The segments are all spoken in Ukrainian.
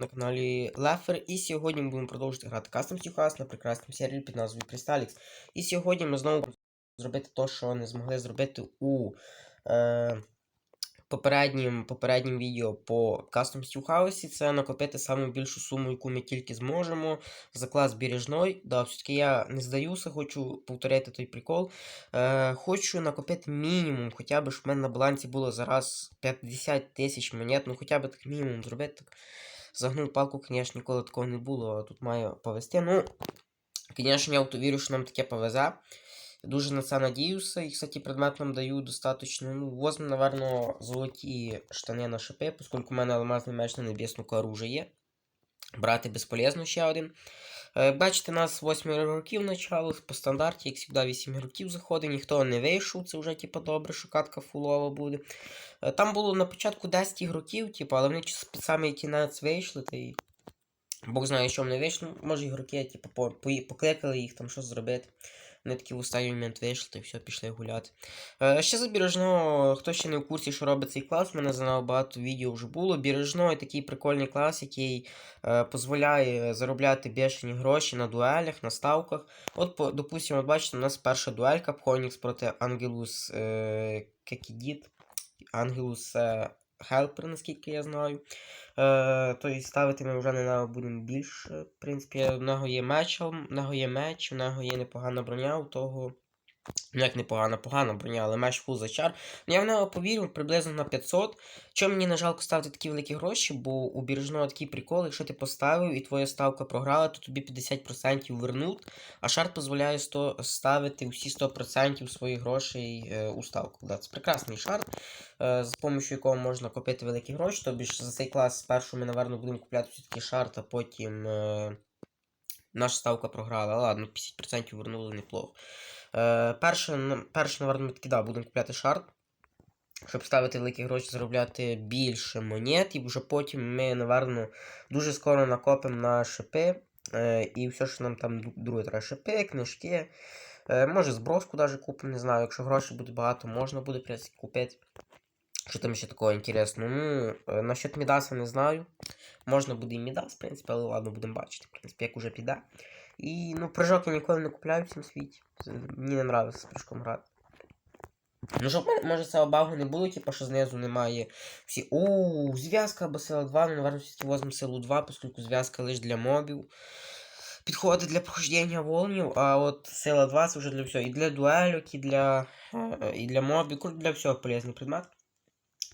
на каналі Лефер. І сьогодні ми будемо продовжувати грати Custom House на прекрасному серії під назвою Crystalix. І сьогодні ми знову зробити те, що не змогли зробити у е, попереднім, попереднім відео по Custom House. Це накопити саму більшу суму, яку ми тільки зможемо. За клас Бережной. Да, все-таки я не здаюся, хочу повторити той прикол. Е, хочу накопити мінімум, хоча б, щоб в мене на балансі було зараз 50 тисяч монет, ну хоча б так мінімум зробити. Так. Загнув палку, звісно, ніколи такого не було, тут має повезти. Ну, звісно, я вірю, що нам таке повезе. Дуже на це надіюся. І, кстати, предмет нам даю достатньо. Ну, возьму, напевно, золоті штани на шипи, оскільки у мене алмазний меч на небесну оружие. є. Брати безполезно ще один. Е, Бачите, нас 8 років почали, по стандарті, як завжди, 8 років заходить, ніхто не вийшов, це вже типу, добре, що катка фулова буде. Е, Там було на початку 10 ігроків, типу, але вони під самий кінець вийшли, та й Бог знає, що вони вийшли. Може ігроки, типу, по, по, покликали їх там щось зробити. Вони такі в останній момент вийшли, й все, пішли гуляти. Е, ще за Бірежно, хто ще не в курсі, що робить цей клас, у мене занадто багато відео вже було. Бірежно такий прикольний клас, який е, дозволяє заробляти бешені гроші на дуелях, на ставках. От, по, допустимо, от бачите, у нас перша дуелька Phoenix проти Ангелус е, Кекідіт. Ангелус е, Хелпер, наскільки я знаю. Е, тобто ставити ми вже на нього будемо більше. В принципі, в нього є меч, в нього є меч, в нього є непогана броня, у того. Ну, як непогана, погана броня, але меч фул зачар. Ну, я в нього повірив приблизно на 500. Чому мені не жалко ставити такі великі гроші, бо у біржного такий прикол, якщо ти поставив і твоя ставка програла, то тобі 50% вернуть, а шарт дозволяє 100, ставити всі 100% своїх грошей е, у ставку. Да, це прекрасний шарт, е, з допомогою якого можна купити великі гроші. Тобі ж за цей клас спершу ми, напевно, будемо купляти все-таки шарт, а потім е, наша ставка програла. Ладно, 50% вернули неплохо. Е, перше, перше, напевно, ми таки да, будемо купляти шарт. Щоб ставити великі гроші, заробляти більше монет, і вже потім ми, напевно, дуже скоро накопимо на шипи. Е, і все, що нам там друге треба шипи, книжки. Е, може зброску навіть купимо, не знаю. Якщо грошей буде багато, можна буде купити. Що там ще такого інтересного? Ну, е, насчет Мідаса не знаю. Можна буде і Мідас, в принципі, але ладно, будемо бачити, в принципі, як уже піде. І ну, прыжок я ніколи не купляю в цьому світі. Мені не нравиться з прыжком грати. Ну, щоб може цього багу не було, типу, що знизу немає всі. Ууу, зв'язка або сила 2, ну, наверное, все-таки возьмемо силу 2, поскольку зв'язка лише для мобів. Підходить для прохождення волнів, а от сила 2 це вже для всього. І для дуельок, і для, е, і для мобів, для всього полезний предмет.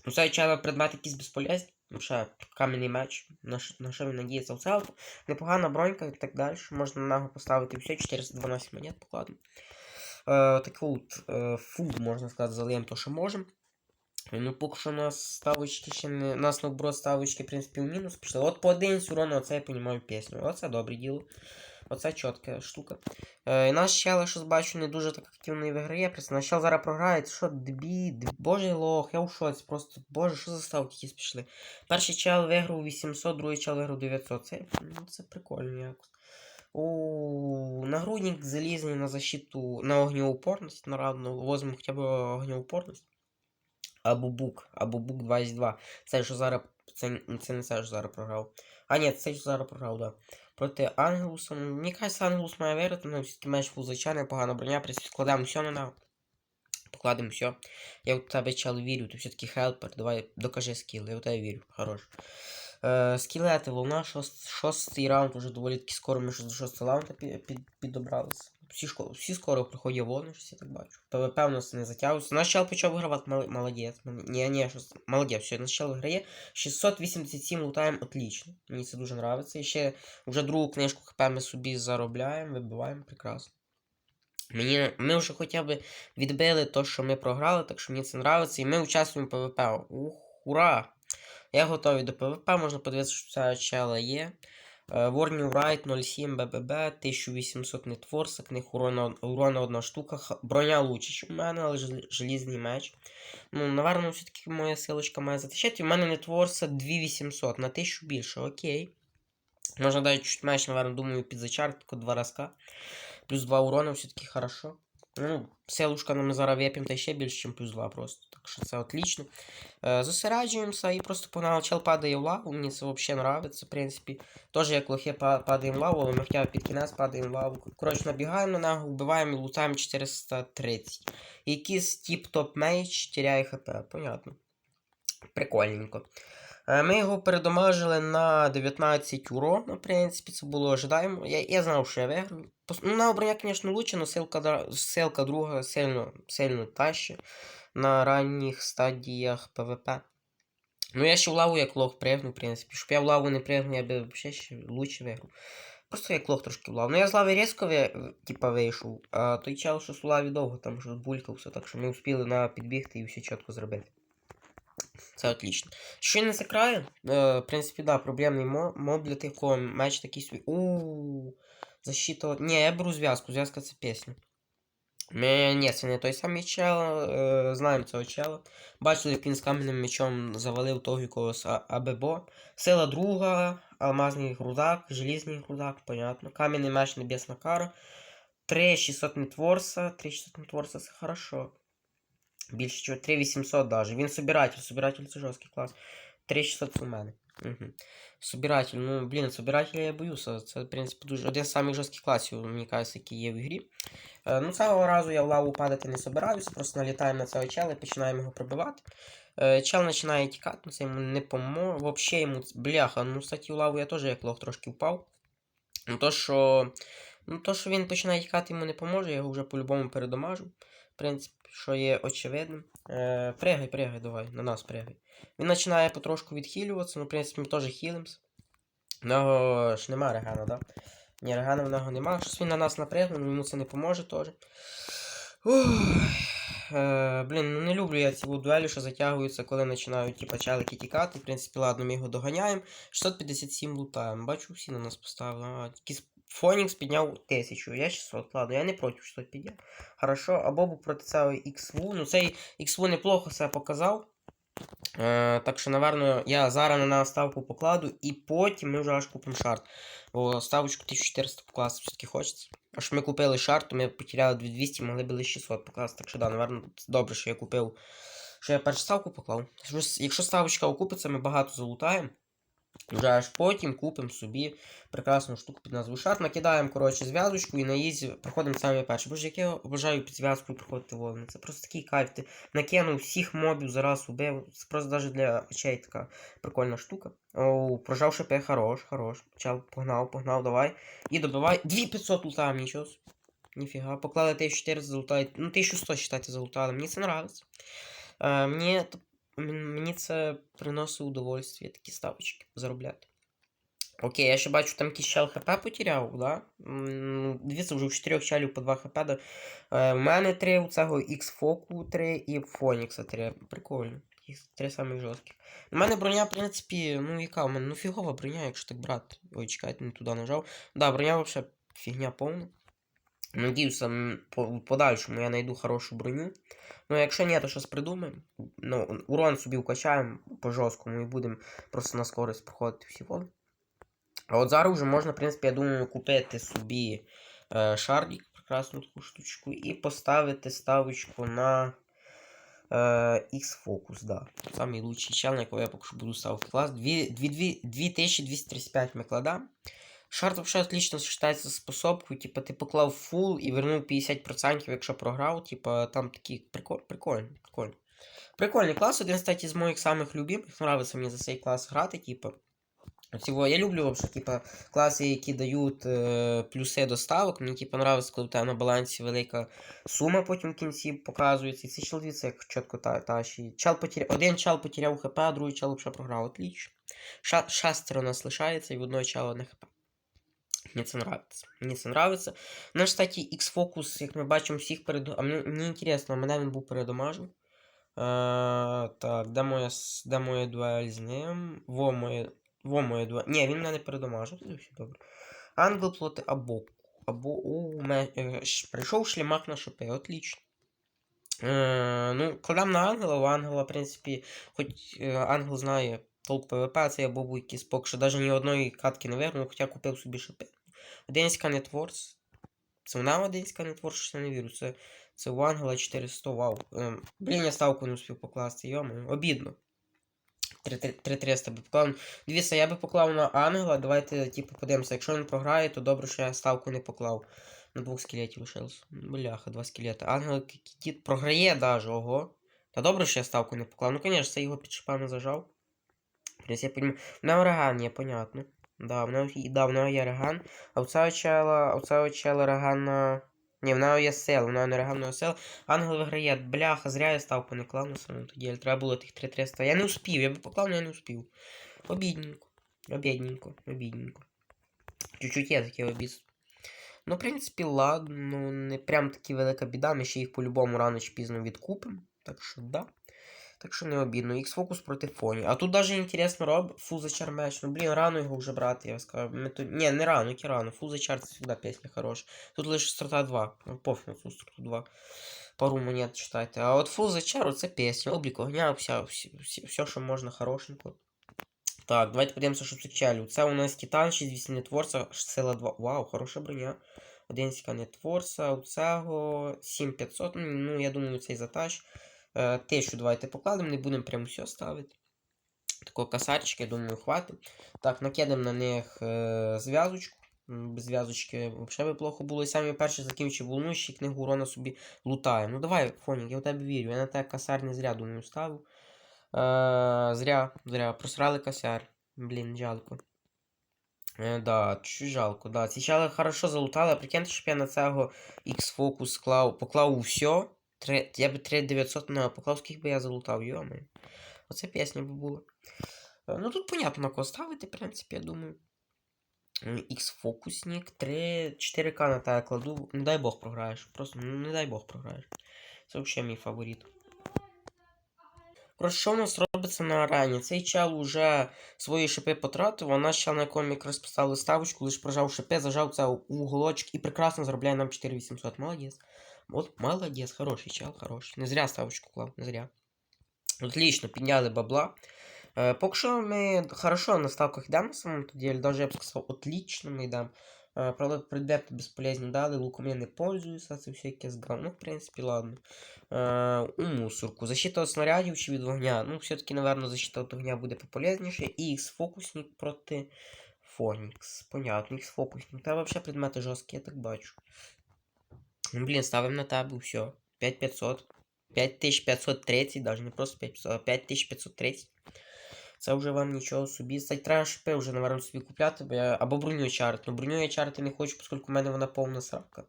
Ну, це чало предмет якийсь безполезний. Ну, ще кам'яний меч. На що, він надіється? в от непогана бронька і так далі. Можна на нього поставити все, 412 монет покладно. Е, таку от е, фуд, можна сказати, залиємо то, що можемо. Ну, поки що у нас ставочки ще не. У нас наоборот ставочки, в принципі, в мінус пішли. От по 11 урону, оце я понімаю пісню. Оце добре діло. Оце чітка штука. Е, і наш чел, я бачу, не дуже так активно і виграє. Просто зараз програє. Що, дебі, деб... боже лох, я в шоці. Просто, боже, що за ставки якісь пішли. Перший чел виграв 800, другий чел виграв 900. Це, ну, це прикольно якось. У нагрудник залізний на защиту на огнеупорність, на равну. Возьмемо хоча б огнеупорність. Або бук, або бук 22. Це що зараз. Це, це не це що зараз програв. А ні, це зараз програв, да. Проти Ангелуса. ну, Мені кажеться, Ангелус має виграти, але все-таки меч фул звичайний, погана броня, складемо все на нього. Покладемо все. Я в тебе чел вірю, ти все-таки хелпер. Давай докажи скіл, я в тебе вірю. Хорош. Е, скілети, волна, шост, шостий раунд, уже доволі таки скоро ми до шостого раунду під, під, підобралися. Всі, шко- всі скоро приходять волни, щось я так бачу. ПВП у нас не затягується. Наш чел почав вигравати, мол- молодець. Мол- Ні, ні, щось, молодець, все, наш чел виграє. 687 лутаємо, отлично. Мені це дуже подобається. І ще вже другу книжку ХП ми собі заробляємо, вибиваємо, прекрасно. Мені, ми вже хоча б відбили те, що ми програли, так що мені це подобається. І ми участвуємо в ПВП. Ух, ура! Я готовий до ПВП, можна подивитися, що ця чела є. Е, Райт 07 БББ, 1800 нетворса, книг урона, урона одна штука. Броня лучше, у мене, але желізний меч. Ну, наверно, все-таки моя силочка має затищати. У мене нетворса 2800, на 1000 більше, окей. Можна дати чуть менше, наверное, думаю, під зачар, тільки два разка. Плюс 2 урона все-таки хорошо. Ну, селушка нам зараз вип'ємо та ще більше, ніж плюс 2 просто. Так що це отлично. Е, зосереджуємося і просто по Чел падає в лаву, мені це взагалі подобається, в принципі. Теж як лохи па- падаємо в лаву, але ми хоча під кінець падаємо в лаву. Коротше, набігаємо на нього, вбиваємо і лутаємо 430. Якийсь тіп-топ мейдж теряє хп, понятно. Прикольненько. Е, Ми його передомажили на 19 урона, в принципі, це було ожидаємо. Я, я знав, що я виграю. Ну, на обороня, звісно, лучше, але силка, силка друга сильно, сильно тащить на ранніх стадіях ПВП. Ну, я ще в лаву як лох пригну, в принципі. Щоб я в лаву не пригнув, я би взагалі ще лучше виграв. Просто як лох трошки в лаву. Ну я з лави різко типа, вийшов, а той чел, що з лаві довго там вже булькався, так що ми успіли на підбігти і все чітко зробити. Це отлично. Що не закрає? Е, в принципі, да, проблемний мо- моб для тих, кого меч такий свій. Ууу. Защита. Ні, я беру зв'язку, зв'язка це пісня. Ми... Ні, це не той самий чел, е, знаємо цього чела. Бачили, як він з кам'яним мечом завалив того якогось АББО. Сила друга, алмазний грудак, желізний грудак, понятно. Кам'яний меч небесна кара. 3600 мітворса, 3600 мітворса це хорошо. Більше чого, 3800 даже. Він собиратель, собиратель це жорсткий клас. 3600 це у мене. Угу. Собиратель, ну блін, собирателя я боюся. Це, в принципі, дуже один з самих жорстких класів, мені кажеться, які є в ігрі. Е, ну, цього разу я в лаву падати не собираюся, просто налітаємо на цього чела і починаємо його пробивати. Е, чел починає тікати, ну це йому не поможе. Взагалі йому бляха. Ну, кстати, в лаву я теж як лох трошки впав. Ну, то, що. Ну, то, що він починає тікати, йому не поможе, я його вже по-любому передомажу. В принципі, що є очевидним. Е, пригай, пригай, давай, на нас пригай. Він починає потрошку відхилюватися, ну, в принципі, ми теж хілимось. В нього ж нема регана, да? Ні, регана в нього нема. Щось він на нас напрягнув, ну, йому це не поможе теж. Е, блін, ну не люблю я ці дуелі, що затягуються, коли починають ті челики тікати. В принципі, ладно, ми його доганяємо. 657 лутаємо. Бачу, всі на нас поставили. А, с- Фонікс підняв 1000, я 600, ладно, я не проти 600 підняв. Хорошо, або був проти цього XV. Ну, цей XV неплохо себе показав. Е, так що, напевно, я зараз на ставку покладу, і потім ми вже аж купимо шарт. Бо ставочку 1400 покласти все-таки хочеться. А що ми купили шарт, то ми потеряли 2200, могли б лише 600 покласти. Так що, да, напевно, добре, що я купив. Що я першу ставку поклав. Якщо ставочка окупиться, ми багато залутаємо. Вже аж потім купимо собі прекрасну штуку під назвою шарт. Накидаємо, коротше, зв'язочку і на ізі проходимо саме перше. Боже, як я обожаю під зв'язкою проходити волни. Це просто такий кайф. Ти накинув всіх мобів зараз убив. Це просто навіть для очей така прикольна штука. Оу, прожав шипи, хорош, хорош. Почав, погнав, погнав, давай. І добивай. 2500 лутаємо, нічого. Ніфіга. Поклали 1400 залутають. Ну, 1100, считайте, залутали. Мені це нравиться. Е, мені, мені це приносить удовольствие, такі ставочки заробляти. Окей, я ще бачу, там якийсь чел хп потеряв, да? Дивіться, вже у 4 челів по 2 хп. Да? Е, у мене 3, у цього X-Фоку 3 і Фонікса 3. Прикольно. Їх 3 самих жорстких. У мене броня, в принципі, ну яка у мене? Ну фігова броня, якщо так брати. Ой, чекайте, не туди нажав. Да, броня взагалі фігня повна. Надіюся, в подальшому я знайду хорошу броню. Ну, якщо ні, то щось придумаємо. Ну, урон собі вкачаємо по жорсткому і будемо просто на скорость проходити всі воли. А от зараз вже можна, в принципі, я думаю, купити собі е, шардик, прекрасну таку штучку, і поставити ставочку на е, X-Focus, да. Самий лучший чел, на якого я поки що буду ставити клас. Дві- дві- дві- 2235 ми кладемо. Шарт вообще отлично сочетається з способкою, типа ти поклав фул і вернув 50%, якщо програв, типа там такі приколь, прикольно, прикольно. Прикольний клас, один, кстати, з моїх самих любимих. Нравиться мені за цей клас грати, типа. Цього я люблю вообще, типа, класи, які дають е, плюси до ставок. Мені типа нравиться, коли у тебе на балансі велика сума потім в кінці показується. І чел дивіться, як чітко та, тащить. Чел потеря... Один чел потеряв хп, а другий чел вже програв. Отлично. Ша... Шестеро у нас лишається і в одного чела одне хп. Мені це нравиться. Мені це нравиться. Ну, кстати, X-Focus, як ми бачимо, всіх перед... А мені, мені інтересно, мене він був передомажив. Е, так, де моя, де моя дуель з ним? Во моє, во моя дуель. Ні, він мене не передомажив, це все добре. Ангел плоти або. Або у ме... ш- прийшов шлімак на шипи, отлично. Е, ну, кладам на ангела, у ангела, в принципі, хоч е, ангел знає толк ПВП, це я якийсь поки що навіть ні одної катки не вигнув, хоча купив собі шипи. Одинська нетворс. Це вона одинська нетворс, що я не вірю. Це, Це у Ангела 400, вау. Ем, блін, я ставку не успів покласти, йому, обідно. 3300 би поклав. Дивіться, я би поклав на Ангела. Давайте, типу, подивимося. Якщо він програє, то добре, що я ставку не поклав. На двох скелетів лишилось. Бляха, два скелети. Ангел кіт програє даже, ого. Та добре, що я ставку не поклав. Ну, звісно, це його під шипами зажав. Тобто я понімаю. В нього реган є, понятно. Да, нього, і- да, в нього є реган. А у цього чела, у цього чела на... Ні, в нього є сил, в нього не в нього сил. Ангел виграє. Бляха, зря я ставку не клав на самому тоді. Треба було тих 3300. Я не успів, я би поклав, але я не успів. Обідненько. Обідненько, обідненько. Чуть-чуть є такий обід. Ну, в принципі, ладно, ну, не прям таки велика біда, ми ще їх по-любому рано чи пізно відкупимо. Так що да. Так що не обідно. X-Focus проти фоні. А тут даже інтересно роб Фузачар меч. Ну блін, рано його вже брати, я скажу. Ми тут... Ні, не рано, яке рано. Фузачар це завжди пісня хороша. Тут лише старта 2. Ну, пофіг на цю 2. Пару монет читайте. А от Фузачар це пісня. Облік огня, вся, все, все, що можна хорошенько. Так, давайте подивимося, що це челю. Це у нас Титан, 6 нетворца, сила 2. Вау, хороша броня. 11 нетворца, у цього 7500. Ну, я думаю, цей затаж. Е, те, що давайте покладемо, не будемо прямо все ставити. Такого касарчика, я думаю, хватить. Так, накидаємо на них е, зв'язочку. Без зв'язочки взагалі би плохо було. І саме перше закінчив волну, ще книгу урона собі лутає. Ну давай, Фонік, я в тебе вірю. Я на тебе касар не зря думаю ставив. Е, зря, зря, просрали касар. Блін, жалко. Е, да, чу жалко, да. Ці чали хорошо залутали, а прикиньте, щоб я на цього X-фокус поклав усе. 3, я б 3900 на Покровських би я залутав, йоми. Оце пісня би була. Е, ну тут понятно на кого ставити, в принципі, я думаю. X-фокусник, 3, 4К на тебе кладу. Не дай Бог програєш. Просто ну, не дай Бог програєш. Це взагалі мій фаворит. Про що в нас робиться на арані? Цей чел уже свої шипи потратив, а наш чел на якому якраз поставили ставочку, лише прожав шипи, зажав це у уголочок і прекрасно заробляє нам 4800. Молодець. От молодець, хороший чел, хороший. Не зря ставочку клав, не зря. Отлично, підняли бабла. Е, поки що ми хорошо на ставках йдемо на самому тоді, я б сказав, отлично ми йдемо. Е, правда, предмети безполезні дали, луком я не пользуюся, це все якесь говно, в принципі, ладно. Е, у мусорку. Защита від снарядів чи від вогня. Ну, все-таки, напевно, защита від вогня буде популярніше. І X-фокусник проти Фонікс. Понятно, X-фокусник. Та взагалі предмети жорсткі, я так бачу. Ну, блін, ставимо на тебе, все. 5500. 5530, даже не просто 5500, а 5530. Це вже вам нічого собі. Це треба шипи вже, напевно, собі купляти, бо я... або броню чарити. Ну, броню я чарити не хочу, оскільки в мене вона повна срака.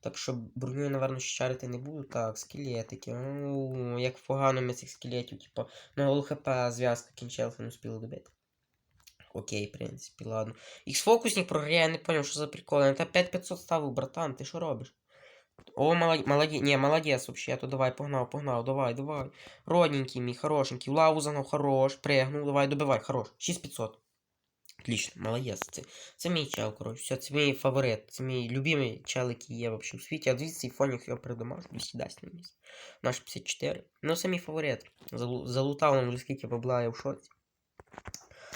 Так що броню я, напевно, ще чарити не буду. Так, скелетики. Ну, як погано ми цих скелетів, типу, на ЛХП зв'язка кінчилася, не успіли добити. Окей, в принципі, ладно. X-фокусник програє, я не понял, що за прикол. Я на 5500 ставив, братан, ти що робиш? О, молодец, молодец, не, молодец вообще, то давай, погнал, погнал, давай, давай. Родненький мій, хорошенький, в лаву загнав, хорош, пригнув, давай, добивай, хорош, 6500. Отлично, молодець. Це, це мій чел, коротше, все, це мій фаворит, це мій любимий чел, який є вообще у світі. А дивіться, цей фонік його придомаш, 200 дасть на місце. Наш 54. Ну, це мій фаворит. Залу, залутав нам скільки бабла, я в шоці.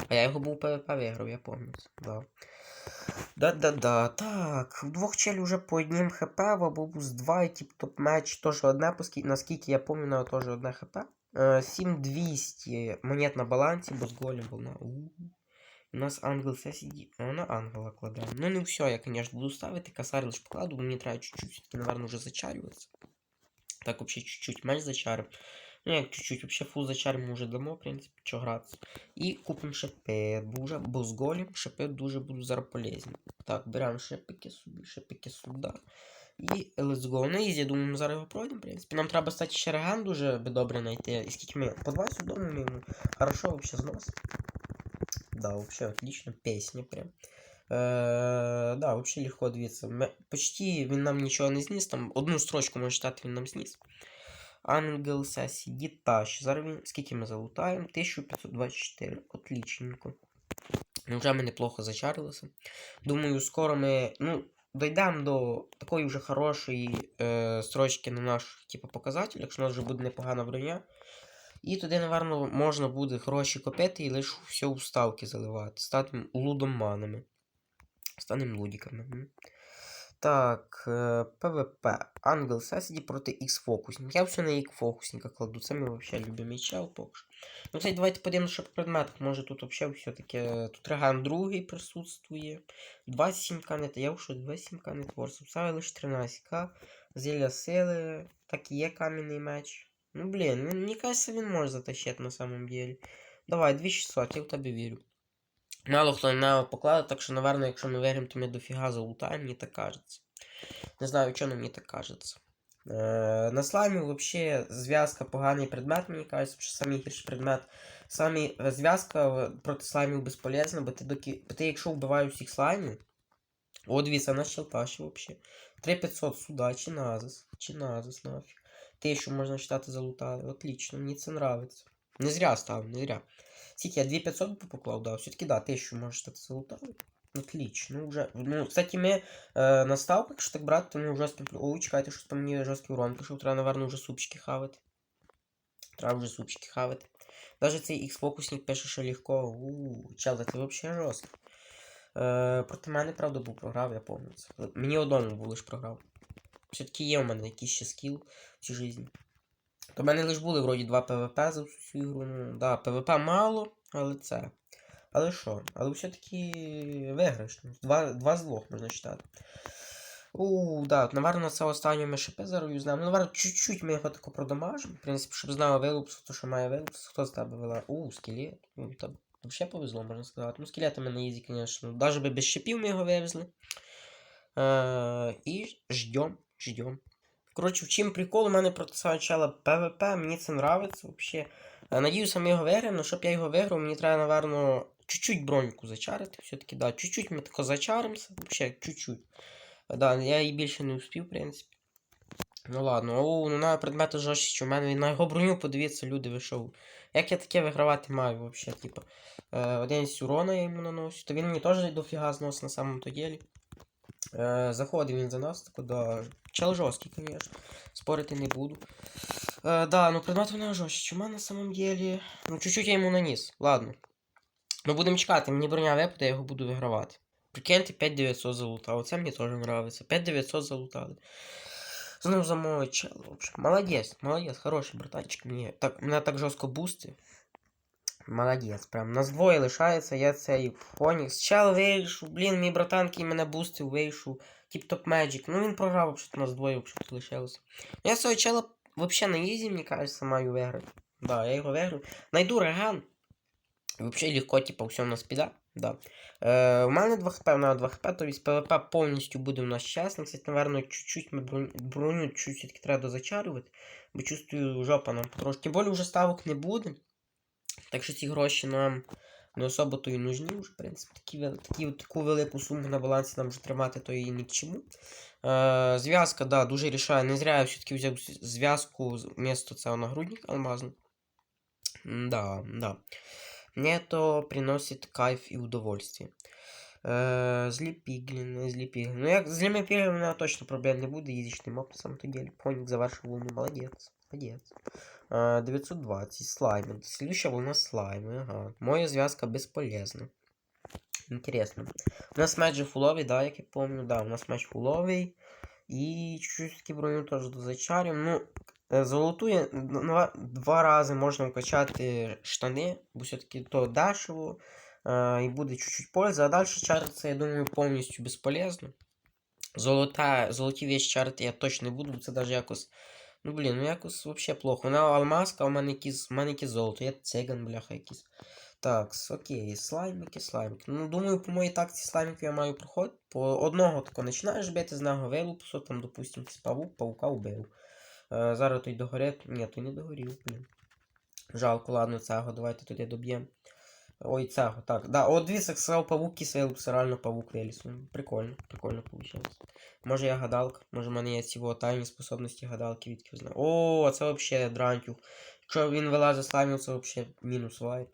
А я його був ПВП виграв, я пам'ятаю. Да. Да-да-да, так. В двох челі вже по однім хп, в Абубус 2 і тип топ меч теж одне, поскільки, наскільки я пам'ятаю, теж одне хп. Е, 7200 монет на балансі, бо з голем волна. У. У нас ангел сесіді. А на ангела кладемо. Ну не все, я, конечно, буду ставити, косарь лише покладу, бо мені треба чуть-чуть, все-таки, наверное, вже зачарюватися. Так, вообще чуть-чуть меч зачарим. Ну, як чуть-чуть, вообще фул зачарим уже дамо, в принципі, що гратися. І купимо шипи, бо бо з голем шипи дуже будуть зараз полезні. Так, беремо шипики собі, шипики сюди. І let's go. На ізі, я думаю, ми зараз його пройдемо, в принципі. Нам треба, кстати, ще реген дуже би добре знайти. І скільки ми? По 20 вдома ми хорошо вообще знос. Да, вообще отлично, песня прям. Е, да, вообще легко дивіться. Ми, почти він нам нічого не зніс, там одну строчку може читати він нам зніс. Ангел Сесі, Діташ. Зараз він, скільки ми залутаємо? 1524. Отлічненько. Ну, Вже ми неплохо зачарилися. Думаю, скоро ми ну, дійдемо до такої вже хорошої е, строчки на наш типу, показатель, якщо у нас вже буде непогана броня. І тоді, напевно, можна буде гроші копити і лише все у ставки заливати. Стати лудоманами. Станемо лудіками. Так, ПВП. Ангел Сесіді проти X-фокусника. Я все на X-фокусника кладу. Це мій взагалі любимий чел поки що. Ну, кстати, давайте подивимося, що по предметах. Може тут взагалі все-таки. Тут Реган другий присутствує. 27 канет. Я вже 27 канет ворсу. Саме лише 13к. Зілля сили. Так і є кам'яний меч. Ну, блін, мені кажется, він може затащити на самом деле. Давай, 2600, я в тебе вірю. Мало хто на нього покладе, так що, наверное, якщо ми виграємо, то ми дофіга залутаємо, мені так кажеться. Не знаю, чому мені так кажеться. Е, на слаймі взагалі зв'язка поганий предмет, мені кажеться, що самий гірший предмет. Самі е, зв'язка е, проти слаймів безполезна, бо ти, доки, бо ти якщо вбиваєш всіх слаймів, о, дивіться, на щелташі взагалі. 3500 сюда, чи назис, чи назис нафіг. Те, що можна читати, залутали. Отлично, мені це нравиться. Не зря став, не зря. Скільки я 2500 би поклав, да, все-таки да, те, що можна читати, залутали. Отлично, ну вже. Ну, кстати, ми е, на ставках, якщо так брати, то ми жорстким. Ой, чекайте, щось по мені жорсткий урон пішов, треба, напевно, вже супчики хавати. Треба вже супчики хавати. Даже цей X-фокусник пише, що легко. Ууу, чел, це взагалі жорстко. Е, проти мене, правда, був програв, я пам'ятаю. Мені одному був лиш програв. Все-таки є у мене якийсь ще скіл в цій житті. То в мене лише були вроді два ПВП за всю цю ігру. Ну, да, ПВП мало, але це. Але що? Але все-таки виграш. ну, Два, два з двох можна читати. У, да, наверно, це останнє ми ШП зараз юзнемо. Ну, наверно, чуть-чуть ми його тако продамажимо. В принципі, щоб знав вилупс, то що має вилупс. Хто з тебе вела? У, скелет. Ну, там взагалі повезло, можна сказати. Ну, скелетами на ізі, звісно. Даже би без шипів ми його вивезли. Е, і ждем, ждем. Коротше, в чим прикол у мене проти цього начала ПВП, мені це нравиться взагалі. Е, Надіюся, ми його виграємо, але щоб я його виграв, мені треба, напевно, чуть-чуть броньку зачарити. Все-таки, да, чуть-чуть ми тако зачаримося. Взагалі, чуть-чуть. Е, Да, я її більше не успів, в принципі. Ну ладно, о, ну на предмети жорстче, що в мене на його броню, подивіться, люди вийшов. Як я таке вигравати маю взагалі, типу. Е, 11 урона я йому наношу. То він мені теж дофіга зносить на самому то ділі. Е, він за нас, тако, да. Чел жорсткий, звісно. Спорити не буду. Е, да, ну предмет нього жорстче. У на самом деле. Ну, чуть-чуть я йому наніс. Ладно. Ну будемо чекати, мені броня випаде, я його буду вигравати. Прикиньте, 5900 залутав. Оце мені теж нравиться. 5900 залутали. Знову за мой чел. Молодець, молодець, хороший братанчик. Мені так, мене так жорстко бусти. Молодець, прям. Нас двоє лишається, я цей Фонікс. Чел вийшов, блін, мій братанки мене бустив, вийшов. Тіп-топ Magic. Ну він програв, взагалі, нас двоє взагалі лишилося. Я цього чела взагалі на ізі, мені кажется, маю виграти. Да, я його виграю. Найду реган. Взагалі легко, типа, все у нас піде. Да. Е, у мене 2 хп, у мене 2 хп, тобто ПВП повністю буде у нас чесно. Кстати, наверное, чуть-чуть ми броню, броню чуть все-таки треба дозачарювати. Бо чувствую, жопа нам потрошки. Тим більше вже ставок не буде. Так що ці гроші нам не особо то і нужні в принципі. Такі, такі, таку велику суму на балансі нам вже тримати, то і ні к чому. Е, зв'язка, да, дуже рішає. Не зря я все-таки взяв зв'язку вместо цього нагрудника алмазного. Да, да. Мне это приносит кайф и удовольствие. Е, злі пігліни. Ну, як з мене точно проблем не буде, їздичний моб на самом то деле. Поник завершив волну, молодець, Е, 920, слайми. Следующая волна слайми, ага. Моя зв'язка безполезна. Интересно. У нас матч фуловий, да, як я помню, да, у нас матч фуловий. І чуть-чуть броню теж дозачарим. Ну, е, золотує два, два рази можна вкачати штани, бо все-таки то дешево. Е, і буде чуть-чуть польза. А далі чариться, я думаю, повністю безполезно. Золота, золоті вещи чарити я точно не буду, бо це навіть якось. Ну блін, ну якось взагалі плохо. Вона алмазка, а у мене якісь, у мене якісь золото, я циган, бляха, якийсь. Так, окей, слаймики, слаймики. Ну, думаю, по моїй такці слаймики я маю проходити. По одного тако починаєш бити з нього вилупсу, там, допустим, павук, паука вбив. Е, зараз той догорить. Ні, той не догорів, блін. Жалко, ладно, цього, давайте тоді доб'ємо. Ой, цього, так. Да, от як сказав павук і вилупс, реально павук виліз. Ну, Прикольно, прикольно вийшло. Може я гадалка, може в мене є ці тайні способності гадалки, відки знаю. О, це взагалі дрантюх. Якщо він вилазить слаймів, це взагалі мінус вайп.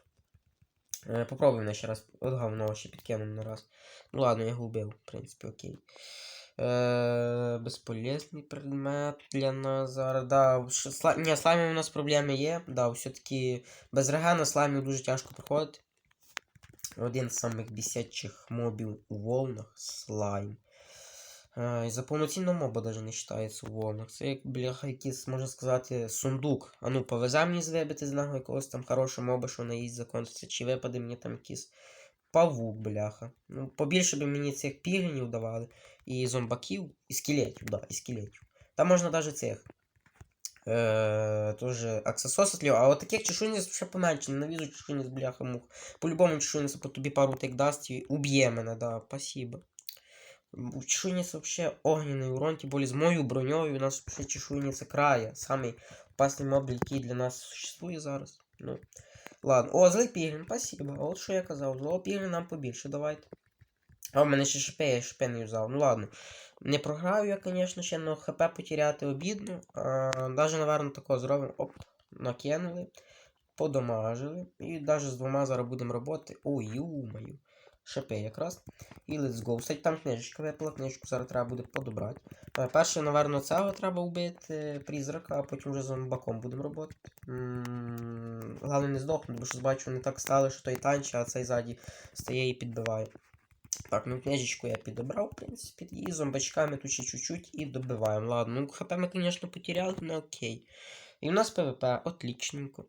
Е, Попробуємо ще раз. От говно ще підкинемо на раз. Ну ладно, я його вбив, в принципі, окей. Е, безполезний предмет для нас зараз. Да, сла... Ні, слаймів у нас проблеми є. Да, все-таки без регена слаймів дуже тяжко проходити. Один з самих бісячих мобів у волнах слайм. Е, і за повноцінного моба навіть не вважається у волнах. Це як, бляха, якийсь, можна сказати, сундук. А ну, повезе мені звибити з нього якогось там хорошого моба, що на їсть закончиться, чи випаде мені там якийсь павук, бляха. Ну, побільше би мені цих пігінів давали. І зомбаків, і скелетів, да, і скелетів. Там можна навіть цих. Е, тоже аксесоси слів, а от таких чешуйниць ще поменше, ненавижу чешуйниць, бляха мух. По-любому чешуйниця по тобі пару тик дасть і уб'є мене, да, спасибо. У чешуйниць вообще огненний урон, тим более з моєю броньою, у нас вообще чешуйниця края. Самий опасний моб, який для нас существує зараз. Ну, ладно. О, злий піглін, спасибо. А от що я казав, злого піглін нам побільше, давайте. А в мене ще шипе, я шипе не юзав. Ну ладно. Не програю я, звісно, ще, але хп потеряти обідно. А, даже, такого зробимо. Оп, накинули, подамажили. І навіть з двома зараз будемо робити. Ой, юмаю. Шипи якраз. І let's go. Кстати, там книжечка випала, книжку зараз треба буде подобрати. Е, Перше, напевно, цього треба вбити призрака, а потім вже з зомбаком будемо робити. М, Головне не здохнути, бо що бачу, вони так стали, що той танче, а цей ззаді стає і підбиває. Так, ну книжечку я підобрав, в принципі, і зомбачками тут ще чуть-чуть і добиваємо. Ладно, ну хп ми, звісно, потеряли, але окей. І у нас ПВП, отличненько.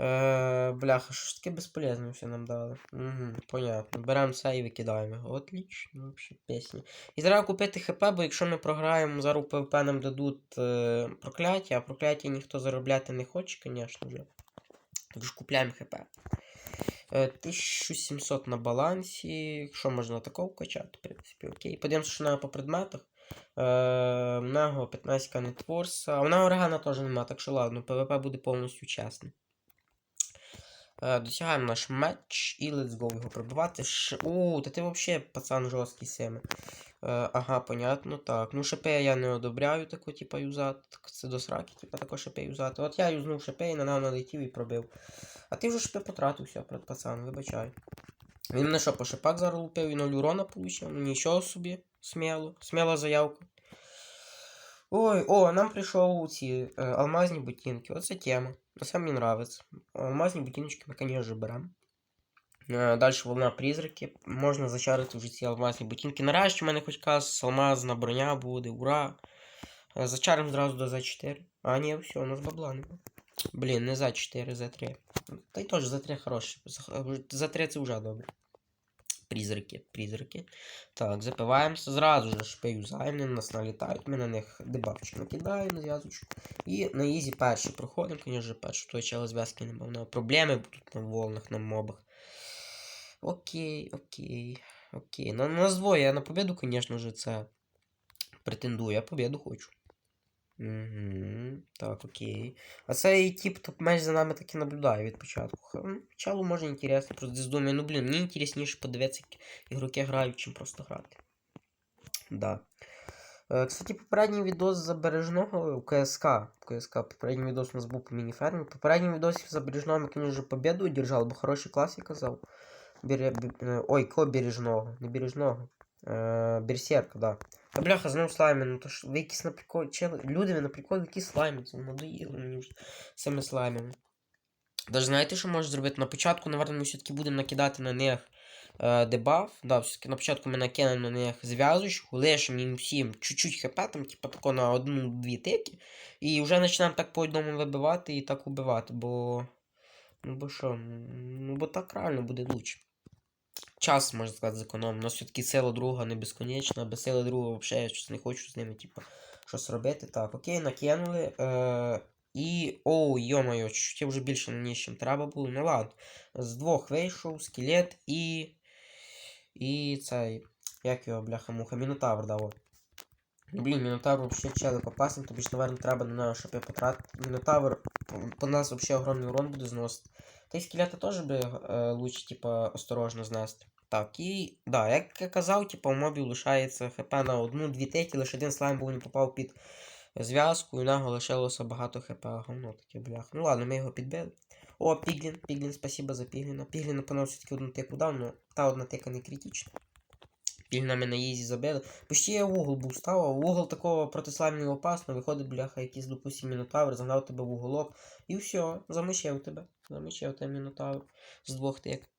Е, бляха, що ж таке безполезне все нам дали. Угу, понятно. Беремо це і викидаємо. Отлично, вообще пісня. І треба купити ХП, бо якщо ми програємо, зараз у ПВП нам дадуть е, прокляття, а прокляття ніхто заробляти не хоче, звісно. Тож купляємо ХП. Е, 1700 на балансі. Що можна такого качати, в принципі, окей. Подивимося, що нам по предметах. Е, в нього 15 канетворса. А в нього регана теж нема, так що ладно, ПВП буде повністю чесним. Е, Досягаємо наш меч і let's go його пробивати. Ш... У, та ти взагалі пацан жорсткий семи. Е, ага, понятно, так. Ну, шипе я не одобряю таку, типа, юзати. Це до сраки, типа, тако шипе юзати. От я юзнув шипе і на нього налетів і пробив. А ти вже шипе потратив все, пацан, вибачай. Він мене що, по шипах зараз лупив і 0 урона получив. Ну нічого собі, сміло. Сміла заявка. Ой, о, нам прийшов ці е, алмазні ботинки. Оце тема. Це мені нравиться. Алмазні ботиночки ми, конечно, беремо. Е, Далі волна призраки. Можна зачарити вже ці алмазні ботинки. Нарешті в мене хоч якась алмазна броня буде, ура! Е, Зачаримо зразу до За4. А, ні, все, у нас бабла нема. Блін, не За4, За3. Та й теж За3 хороший. За3 це вже добре. Призраки, призраки. Так, запиваємося. Зразу ж шпею зайне, нас налітають. Ми на них дебафчик накидаємо, зв'язочку. І на ізі перший проходимо, звісно, перший. Той чела зв'язки немає. Проблеми будуть на волнах, на мобах. Окей, окей, окей. На нас двоє, я на победу, звісно ж, це претендую. Я победу хочу. Угу, так, окей. А цей тип топ меч за нами так і наблюдає від початку. Почалу може інтересно, просто десь думаю, ну блін, мені інтересніше подивитися, як ігроки грають, чим просто грати. Да. Е, Кстати, попередній відос Забережного у КСК. КСК. Попередній відос у нас був по мініфермі. Попередній відос Забережного ми, конечно, победу одержали, бо хороший клас, я казав. Бере... е, Ой, кого Бережного? Не Бережного. Е, Берсерка, да. Та бляха, знову слайми, ну то ж ви якісь на прикол. Чели... Люди ви на прикол, які слайми, це надоїло мені вже цими слаймами. Даже знаєте, що можна зробити? На початку, наверное, ми все-таки будемо накидати на них е, дебаф. Да, все-таки на початку ми накинемо на них зв'язочку, лишимо їм всім чуть-чуть хп, там, типу, тако на одну-дві тики. І вже почнемо так по одному вибивати і так убивати, бо. Ну бо що, ну бо так реально буде лучше. Час, можна сказати, зекономимо. Нас все-таки сила друга не безконечна, без сили друга взагалі я щось не хочу з ними, типу, щось робити. Так, окей, накинули. Е, і. Оу, йо-моє, чуть вже більше наніс, чим треба було. Ну ладно. З двох вийшов, скелет і. І цей. Як його, бляха, муха, Мінотавр дав. Ну, блін, Мінотавр взагалі челик опасний, тобі ж, напевно, треба на нього, щоб я потратив. Мінотавр по, нас взагалі огромний урон буде зносити. Та й скелета теж би е, лучше, типа, осторожно знести. Так, і. Да, як я казав, типа, у мобів лишається хп на одну-дві теті, лише один слайм був не попав під зв'язку, і у нього лишилося багато хп. Говно таке, блях. Ну ладно, ми його підбили. О, Піглін, Піглін, спасибо за Пігліна. По нам все-таки одну тику дав, але та одна тика не критична. Пігліна ми на їзі забили. Почти я в угол був став, а в угол такого проти слаймів опасно. Виходить, бляха, якийсь, допустим, мінотавр, загнав тебе в уголок. І все, замочив тебе. Замочив тебе мінотавр з двох тик.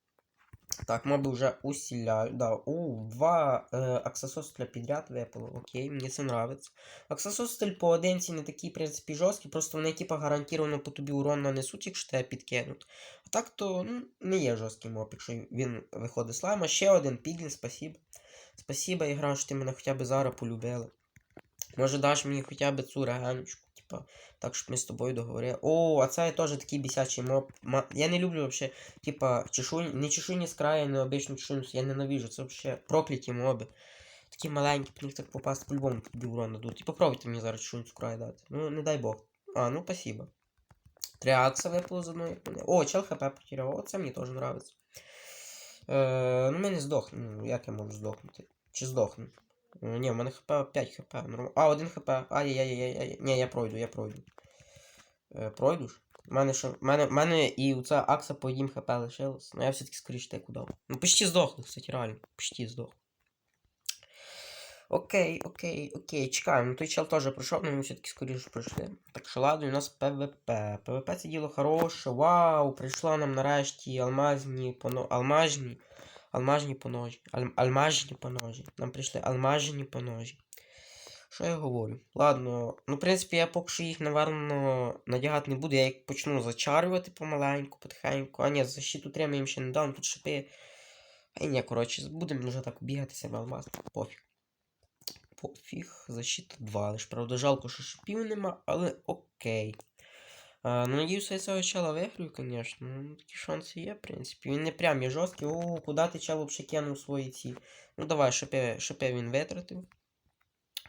Так, моби вже усіляють. Да. У, два е, аксесостеля підряд випало. Окей, мені це нравиться. Аксесостель поодинці не такий, в принципі, жорсткий, просто вони, типа, гарантовано по тобі урон нанесуть, якщо тебе підкинуть. А так то ну, не є жорсткий моб, якщо він виходить з лайма. Ще один піглін, спасибо. Спасибо, ігра, що ти мене хоча б зараз полюбила. Може даш мені хоча б цю реганочку, типа, так, щоб ми з тобою договорили. О, а це теж такий бісячий моб. Я не люблю вообще, типа, чешуй, не чешуйні з краю, не обичну чешуйню, я ненавижу. Це вообще прокляті моби. Такі маленькі, по них так попасти по-любому тобі урон дадуть. І попробуйте мені зараз чешуйню з краю дати. Ну, не дай Бог. А, ну спасибо. Три акса випало з одної. О, чел хп потеряв. О, це мені теж нравиться. Е, ну, ми не здохнемо. Ну, як я можу здохнути? Чи здохну? Ні, в мене хп 5 хп. Норм... А, 1 хп. Ай-яй-яй-яй. Ні, я пройду, я пройду. Е, пройду ж? У мене що. Мене, мене і ця акса по 1 хп лишилась. Ну я все-таки скоріше теку дав. Ну почти здохли, кстати, реально. Почти здох. Окей, окей, окей, чекаємо. Ну той чел теж пройшов, але ми все-таки скоріше пройшли. Так що ладно, у нас ПВП. ПВП це діло хороше. Вау! Прийшло нам нарешті алмазні поно... алмажні. Алмажні поножі. Аль... Алмажні поножі. Нам прийшли алмажні поножі. Що я говорю? Ладно, ну, в принципі, я поки що їх, напевно, надягати не буду. Я їх почну зачарювати помаленьку, потихеньку. А ні, защиту 3 їм ще не дам, тут шипи. А ні, коротше, будемо вже так бігати себе алмаз. Пофіг. Пофіг, защита 2. Лиш, правда, жалко, що шипів нема, але окей. Ну, надіюся, я цього чела виграю, звісно. Ну, такі шанси є, в принципі. Він не прям є жорсткий. О, куди ти чел взагалі кинув свої ці. Ну давай, шипи, шипи він витратив.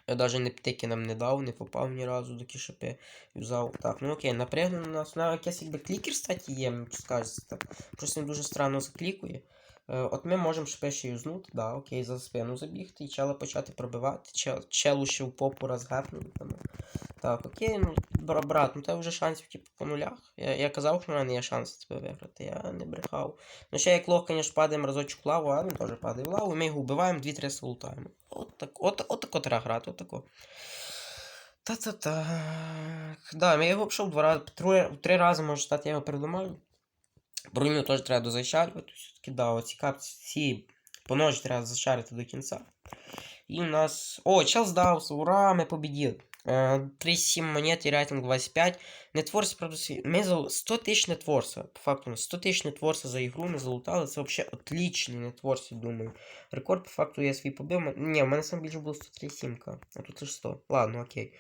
Я навіть не птики нам не дав, не попав ні разу, доки шипи юзав. Так, ну окей, напрягну на нас. Ну, якийсь якби клікер, кстати, є, мені скажеться так. Просто він дуже странно заклікує. Е, от ми можемо шипи ще юзнути, да, окей, за спину забігти і чела почати пробивати. Чел, челу ще в попу розгепнути. Так, окей, ну, брат, ну тебе вже шансів, типу, по нулях. Я, я казав, що в мене є шанс тебе виграти, я не брехав. Ну ще як лох, звісно, падаємо разочок в лаву, а він теж падає в лаву, ми його вбиваємо, 2-3 лутаємо. От так, от, от тако треба грати, от тако. Та-та-так. Да, я його пішов два рази, три, три рази, може стати, я його придумаю. Броню теж треба дозачарювати. Все-таки, да, оці капці, ці поножі треба зачарити до кінця. І у нас. О, чел здався, ура, ми победили. Е, 37 монет і рейтинг 25. Нетворс, правда. Ми за 100 тисяч нетворса. По факту, 100 тисяч нетворса за ігру ми залутали. Це взагалі отличний нетворс, думаю. Рекорд, по факту, я свій побив. Ні, в мене сам більше було 137, а тут лише 100. Ладно, окей.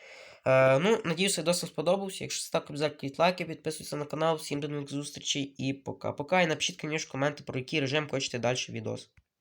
Е, ну, надіюся, досить сподобався. Якщо так, обов'язково лайки, підписуйтесь на канал. Всім до нових зустрічей і пока. Пока. І напишіть, звісно, коменти, про який режим хочете далі відос.